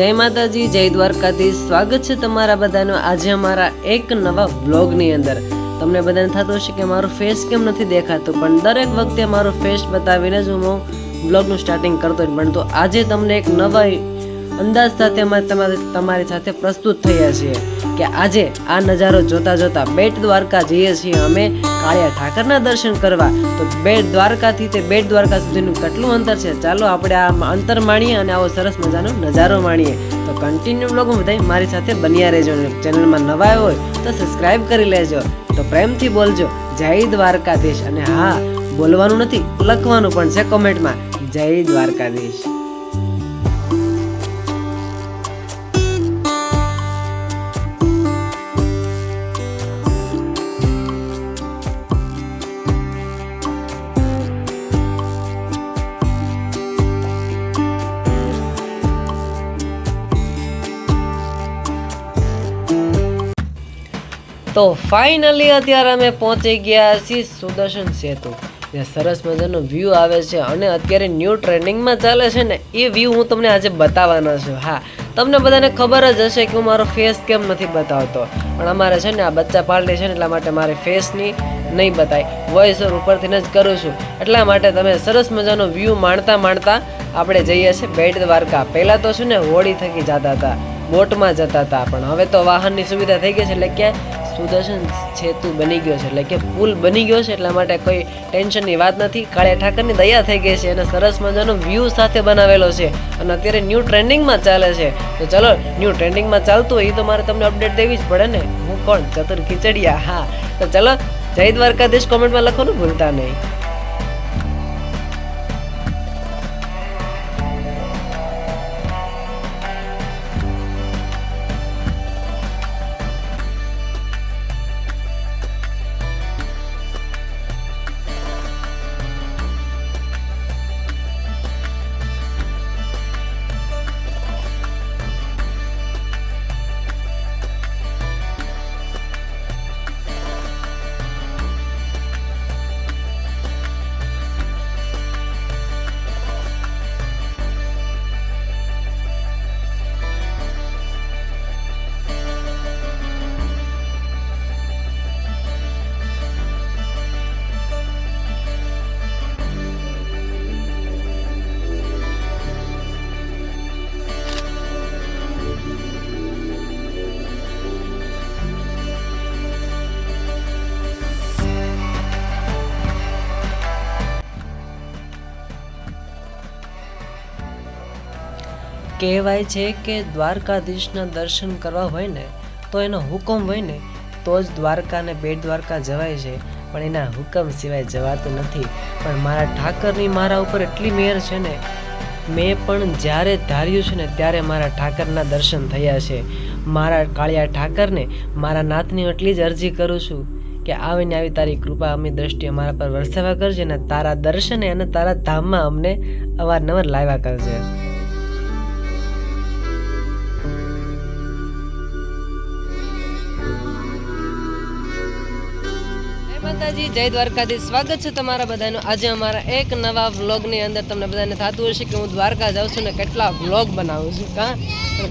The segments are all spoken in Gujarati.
જય માતાજી, જય દ્વારકાથી સ્વાગત છે તમારા બધાનું આજે અમારા એક નવા વ્લોગની અંદર. તમને બધાને થતું હશે કે મારું ફેસ કેમ નથી દેખાતું, પણ દરેક વખતે મારું ફેસ બતાવીને જ હું વ્લોગનું સ્ટાર્ટિંગ કરતો જ પણ તો આજે તમને એક નવા અંદાજ સાથે અમે તમારી તમારી સાથે પ્રસ્તુત થયા છીએ કે આજે આ નજારો જોતા જોતા બેટ દ્વારકા જઈએ છીએ અમે. કાળિયા ઠાકરના દર્શન કરવા, તો બેટ દ્વારકાથી તે બેટ દ્વારકા સુધીનું કેટલું અંતર છે? ચાલો આપણે આ અંતર માણીએ અને આવો સરસ મજાનો નજારો માણીએ. તો કન્ટિન્યુ બ્લોગ બધા મારી સાથે બન્યા રહેજો ચેનલમાં નવા હોય, તો સબસ્ક્રાઇબ કરી લેજો. તો પ્રેમથી બોલજો. જય દ્વારકાધીશ. અને હા, બોલવાનું નથી, લખવાનું પણ છે કોમેન્ટમાં જય દ્વારકાધીશ. તો ફાઇનલી અત્યારે અમે પહોંચી ગયા છીએ સુદર્શન સેતુ. જે સરસ મજાનો વ્યૂ આવે છે અને અત્યારે ન્યૂ ટ્રેન્ડિંગમાં ચાલે છે ને, એ વ્યૂ હું તમને આજે બતાવવાનો છું. હા, તમને બધાને ખબર જ હશે કે હું મારો ફેસ કેમ નથી બતાવતો. પણ અમારે છે ને આ બચ્ચા પાર્ટી છે ને, એટલા માટે મારે ફેસની નહીં બતાય. વોઇસ ઓવર ઉપરથી જ કરું છું. એટલા માટે તમે સરસ મજાનો વ્યૂ માણતા માણતા આપણે જઈએ છીએ બેટ દ્વારકા. પહેલાં તો છે ને હોળી થકી જતા હતા, બોટમાં જતા હતા પણ હવે તો વાહનની સુવિધા થઈ ગઈ છે એટલે કે સુદર્શન સેતુ બની ગયો છે. એટલે કે પુલ બની ગયો છે એટલા માટે કોઈ ટેન્શનની વાત નથી. કાળિયા ઠાકરની દયા થઈ ગઈ છે અને સરસ મજાનો વ્યૂ સાથે બનાવેલો છે. અને અત્યારે ન્યૂ ટ્રેન્ડિંગમાં ચાલે છે. તો ચલો ન્યૂ ટ્રેન્ડિંગમાં ચાલતું હોય એ તો મારે તમને અપડેટ દેવી જ પડે ને? હું કોણ? ચતુર ખીચડિયા. હા. તો ચલો, જય દ્વારકાધીશ કોમેન્ટમાં લખવાનું ભૂલતા નહીં. કહેવાય છે કે દ્વારકાધીશના દર્શન કરવા હોય ને તો એનો હુકમ હોય ને તો જ દ્વારકા ને બેટ દ્વારકા જવાય છે. પણ એના હુકમ સિવાય જવાતું નથી. પણ મારા ઠાકરની મારા ઉપર એટલી મેર છે ને, મેં પણ જ્યારે ધાર્યું છે ને, ત્યારે મારા ઠાકરના દર્શન થયા છે. મારા કાળિયા ઠાકરને, મારા નાથની એટલી જ અરજી કરું છું કે આવીને આવી તારી કૃપા અમી દ્રષ્ટિએ મારા પર વરસાવા કરજે અને તારા દર્શને અને તારા ધામમાં અમને અવારનવાર લાવ્યા કરજે. માતાજી જય દ્વારકાધીશ. સ્વાગત છે તમારા બધાનું. આજે અમારા એક નવા વ્લોગની અંદર તમને બધાને થતું હશે કે હું દ્વારકા જાઉં છું ને કેટલા વ્લોગ બનાવું છું, કાં?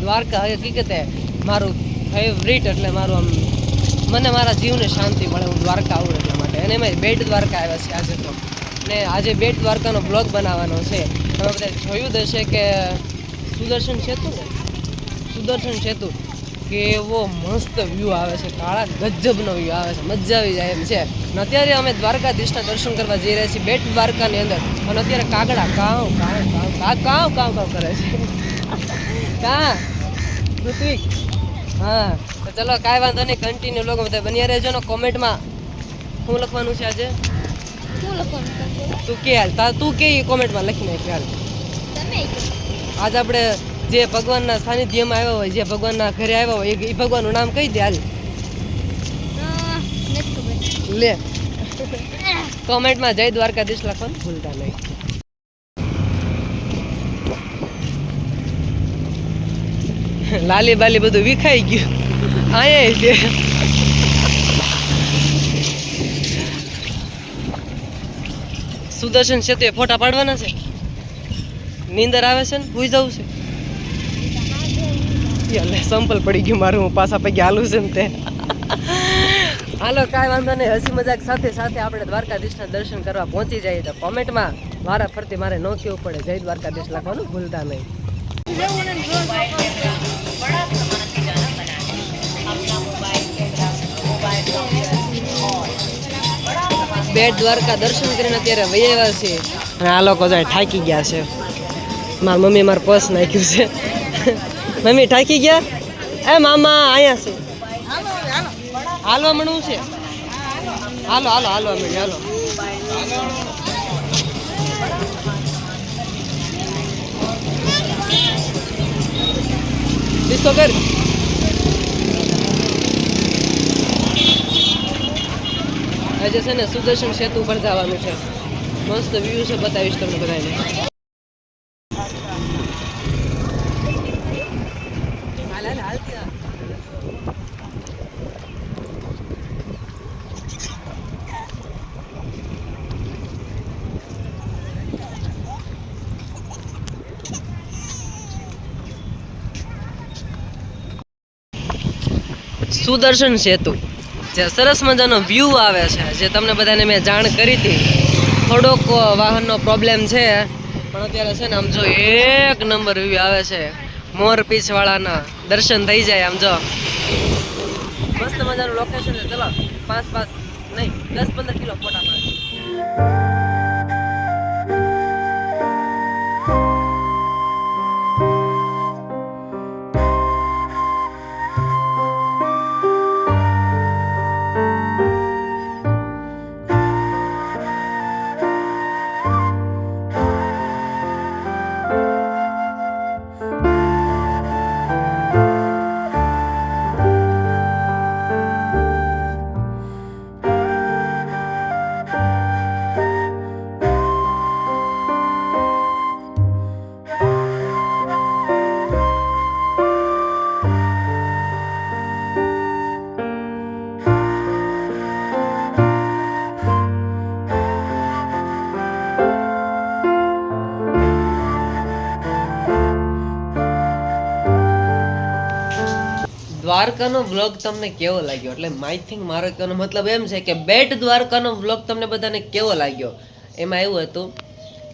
દ્વારકા હકીકતે મારું ફેવરિટ એટલે મારું આમ, મને મારા જીવને શાંતિ મળે, હું દ્વારકા આવું એટલા માટે. અને એમાં બેટ દ્વારકા આવ્યા છે આજે તો. ને આજે બેટ દ્વારકાનો બ્લોગ બનાવવાનો છે. તમે બધા જોયું જ હશે કે સુદર્શન સેતુ સુદર્શન સેતુ. કેવો મસ્ત વ્યૂ આવે છે કાળા ગજબનો વ્યૂ આવે છે મજા આવી જાય એમ છે. અને અત્યારે અમે દ્વારકાધીશના દર્શન કરવા જઈ રહ્યા છીએ બેટ દ્વારકાની અંદર. અને અત્યારે કાગડા કાવ કાવ કાવ કાવ કાવ કાવ કરે છે. કા પૃથ્વી. હા તો ચલો કાંઈ વાંધો નહીં કન્ટિન્યુ લોકો બધા બન્યા રહેજો ને કોમેન્ટમાં. શું લખવાનું છે આજે? તું કે હાલ તા કે કોમેન્ટમાં લખી નાખ હાલ આજ આપણે જે ભગવાનના સાનિધ્યમાં આવ્યા હોય, જે ભગવાનના ઘરે આવ્યા હોય, એ- ભગવાનનું નામ કહી દે હાલ. લે. કોમેન્ટમાં જય દ્વારકાધીશ લખવાનું ભૂલતા નહીં. લાલી બાલી બધું વિખાઈ ગયું. આયા છે. સુદર્શન સેતુ એ ફોટા પાડવાના છે? નીંદર આવે છે ને? ભૂઈ જવું છે? યાલે સંપલ પડી ગયું મારું. હું પાછા પૈકી હાલું ને તે. હાલો, કાંઈ વાંધો નહીં. હસી મજાક સાથે સાથે આપણે દ્વારકાધીશના દર્શન કરવા પહોંચી જઈએ તો કોમેન્ટમાં વારા ફરતી મારે ન કહેવું પડે. જય દ્વારકાધીશ લખવાનું ભૂલતા નહીં. બેટ દ્વારકા દર્શન કરીને અત્યારે વૈયા છે અને આ લોકો જાય થાકી ગયા છે. મારા મમ્મી મારું પર્સ નાખ્યું છે. મમ્મી ટાંકી ગયા? એ મામા, અહીંયા છે. હાલવા મળવું છે? હાલો હાલો હાલો અમે હાલો. તો કર. આજે છે ને સુદર્શન સેતુ પર જવાનું છે. મસ્ત વ્યૂ છે, બતાવીશ તમને બધાને હાલ હાલ હાલતી હાલ. સુદર્શન સેતુ. જે સરસ મજાનો વ્યૂ આવે છે, જે તમને બધાને મેં જાણ કરી હતી. થોડોક વાહનનો પ્રોબ્લેમ છે, પણ અત્યારે છે ને આમ જો એક નંબર વ્યૂ આવે છે, મોર પીછવાળાના દર્શન થઈ જાય આમ જો. મસ્ત મજાનું લોકેશન છે, ચલો. પાંચ પાંચ, નહીં, દસ, પંદર કિલો ફોટા પાડે દ્વારકાનો વ્લોગ તમને કેવો લાગ્યો? એટલે માય થિંક મારો કહેવાનો મતલબ એમ છે કે બેટ દ્વારકાનો વ્લોગ તમને બધાને કેવો લાગ્યો? એમાં એવું હતું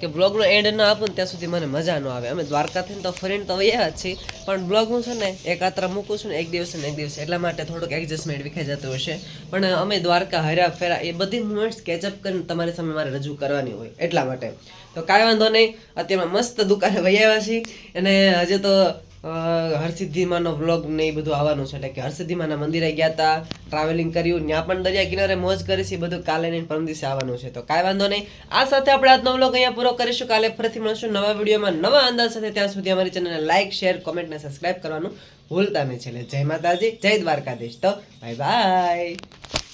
કે બ્લોગનો એન્ડ ન આપું ને ત્યાં સુધી મને મજા ન આવે. અમે દ્વારકાથી તો ફરીને તો વયા જ છીએ. પણ બ્લોગ હું છે ને એક આત્રા મૂકું છું ને એક દિવસે ને એક દિવસે. એટલા માટે થોડુંક એડજસ્ટમેન્ટ વિખાઈ જતું હશે. પણ અમે દ્વારકા હર્યા ફેરા એ બધી મુમેન્ટ્સ કેચઅપ કરીને તમારી સામે મારે રજૂ કરવાની હોય. એટલા માટે. તો કાંઈ વાંધો નહીં. અત્યારમાં મસ્ત દુકાને વૈયા છીએ. અને હજે તો હરસિદ્ધિમાનો વ્લોગ ને એ બધું આવવાનું છે. એટલે કે હરસિદ્ધિમાના મંદિરે ગયા હતા ટ્રાવેલિંગ કર્યું ત્યાં પણ દરિયા કિનારે મોજ કરી છે બધું કાલે નહીં પરમ દિવસે આવવાનું છે. તો કાંઈ વાંધો નહીં. આ સાથે આપણે આજનો વ્લોગ અહીંયા પૂરો કરીશું. કાલે ફરીથી મળશું નવા વિડીયોમાં નવા અંદાજ સાથે. ત્યાં સુધી અમારી ચેનલને લાઇક શેર કોમેન્ટ ને સબસ્ક્રાઇબ કરવાનું ભૂલતા નહીં. છે જય માતાજી, જય દ્વારકાધીશ. તો બાય બાય